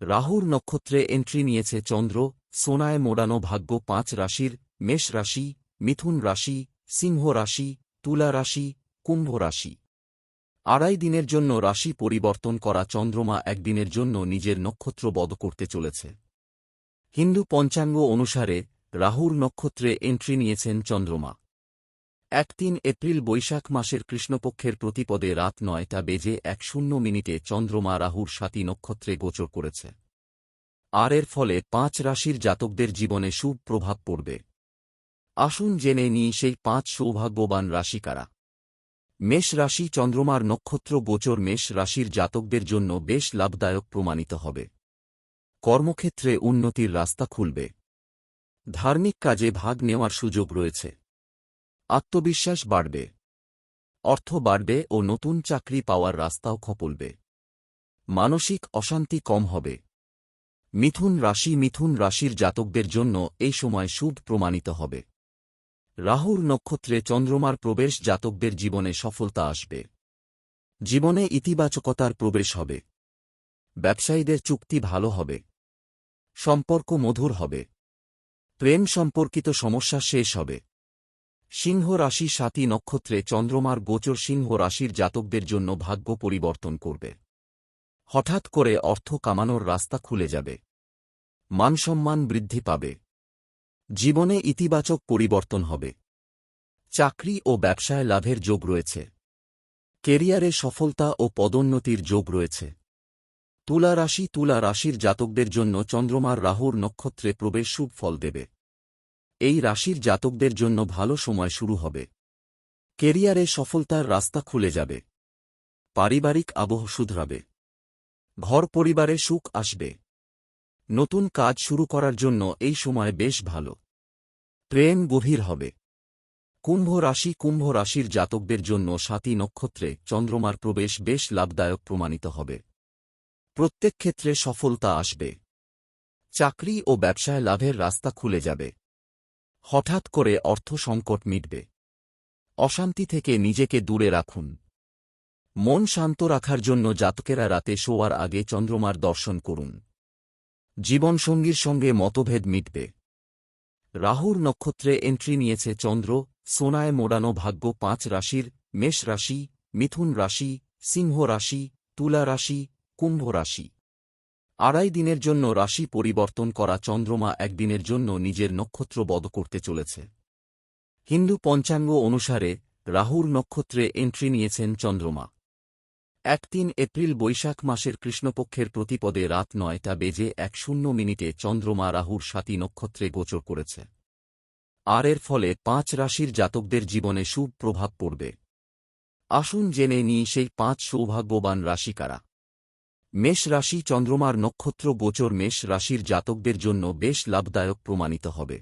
রাহুর নক্ষত্রে এন্ট্রি নিয়েছে চন্দ্র, সোনায় মোড়ানো ভাগ্য পাঁচ রাশির, মেষ রাশি, মিথুন রাশি, সিংহ রাশি, তুলা রাশি, কুম্ভ রাশি। আড়াই দিনের জন্য রাশি পরিবর্তন করা চন্দ্রমা একদিনের জন্য নিজের নক্ষত্র বধ করতে চলেছে। হিন্দু পঞ্চাঙ্গ অনুসারে রাহুর নক্ষত্রে এন্ট্রি নিয়েছেন চন্দ্রমা। এক তিন এপ্রিল বৈশাখ মাসের কৃষ্ণপক্ষের প্রতিপদে রাত নয়টা বেজে এক শূন্য মিনিটে চন্দ্রমা রাহুর সাতী নক্ষত্রে গোচর করেছে। আর এর ফলে পাঁচ রাশির জাতকদের জীবনে শুভ প্রভাব পড়বে। আসুন জেনে নিই সেই পাঁচ সৌভাগ্যবান রাশি কারা মেষ রাশি চন্দ্রমার নক্ষত্র গোচর মেষ রাশির জাতকদের জন্য বেশ লাভদায়ক প্রমাণিত হবে। কর্মক্ষেত্রে উন্নতির রাস্তা খুলবে। ধার্মিক কাজে ভাগ নেওয়ার সুযোগ রয়েছে। আত্মবিশ্বাস বাড়বে। অর্থ বাড়বে ও নতুন চাকরি পাওয়ার রাস্তাও খপলবে। মানসিক অশান্তি কম হবে। মিথুন রাশি মিথুন রাশির জাতকদের জন্য এই সময় শুভ প্রমাণিত হবে। রাহুর নক্ষত্রে চন্দ্রমার প্রবেশ জাতকদের জীবনে সফলতা আসবে। জীবনে ইতিবাচকতার প্রবেশ হবে। ব্যবসায়ীদের চুক্তি ভালো হবে। সম্পর্ক মধুর হবে। প্রেম সম্পর্কিত সমস্যা শেষ হবে। সিংহ রাশি সাতী নক্ষত্রে চন্দ্রমার গোচর সিংহ রাশির জাতকদের জন্য ভাগ্য পরিবর্তন করবে। হঠাৎ করে অর্থ কামানোর রাস্তা খুলে যাবে। মানসম্মান বৃদ্ধি পাবে। জীবনে ইতিবাচক পরিবর্তন হবে। চাকরি ও ব্যবসায় লাভের যোগ রয়েছে। কেরিয়ারে সফলতা ও পদোন্নতির যোগ রয়েছে। তুলা রাশি, তুলা রাশির জাতকদের জন্য চন্দ্রমার রাহুর নক্ষত্রে প্রবেশ শুভ ফল দেবে। এই রাশির জাতকদের জন্য ভালো সময় শুরু হবে। কেরিয়ারে সফলতার রাস্তা খুলে যাবে। পারিবারিক আবহ শুধরাবে। ঘর পরিবারে সুখ আসবে। নতুন কাজ শুরু করার জন্য এই সময় বেশ ভালো। প্রেম গভীর হবে। কুম্ভ রাশি কুম্ভ রাশির জাতকদের জন্য সাতী নক্ষত্রে চন্দ্রমার প্রবেশ বেশ লাভদায়ক প্রমাণিত হবে। প্রত্যেক ক্ষেত্রে সফলতা আসবে। চাকরি ও ব্যবসায় লাভের রাস্তা খুলে যাবে। হঠাৎ করে অর্থ সংকট মিটবে। অশান্তি থেকে নিজেকে দূরে রাখুন। মন শান্ত রাখার জন্য জাতকেরা রাতে শোয়ার আগে চন্দ্রমার দর্শন করুন। জীবনসঙ্গীর সঙ্গে মতভেদ মিটবে। রাহুর নক্ষত্রে এন্ট্রি নিয়েছে চন্দ্র, সোনায় মোড়ানো ভাগ্য পাঁচ রাশির, মেষ রাশি, মিথুন রাশি, সিংহ রাশি, তুলা রাশি, কুম্ভ রাশি। আড়াই দিনের জন্য রাশি পরিবর্তন করা চন্দ্রমা একদিনের জন্য নিজের নক্ষত্র বধ করতে চলেছে। হিন্দু পঞ্চাঙ্গ অনুসারে রাহুর নক্ষত্রে এন্ট্রি নিয়েছেন চন্দ্রমা। এক তিন এপ্রিল বৈশাখ মাসের কৃষ্ণপক্ষের প্রতিপদে রাত নয়টা বেজে এক শূন্য মিনিটে চন্দ্রমা রাহুর সাতী নক্ষত্রে গোচর করেছে। আর এর ফলে পাঁচ রাশির জাতকদের জীবনে শুভ প্রভাব পড়বে। আসুন জেনে নিই সেই পাঁচ সৌভাগ্যবান রাশি কারা মেষ রাশি চন্দ্রমার নক্ষত্র গোচর মেষ রাশির জাতকদের জন্য বেশ লাভদায়ক প্রমাণিত হবে।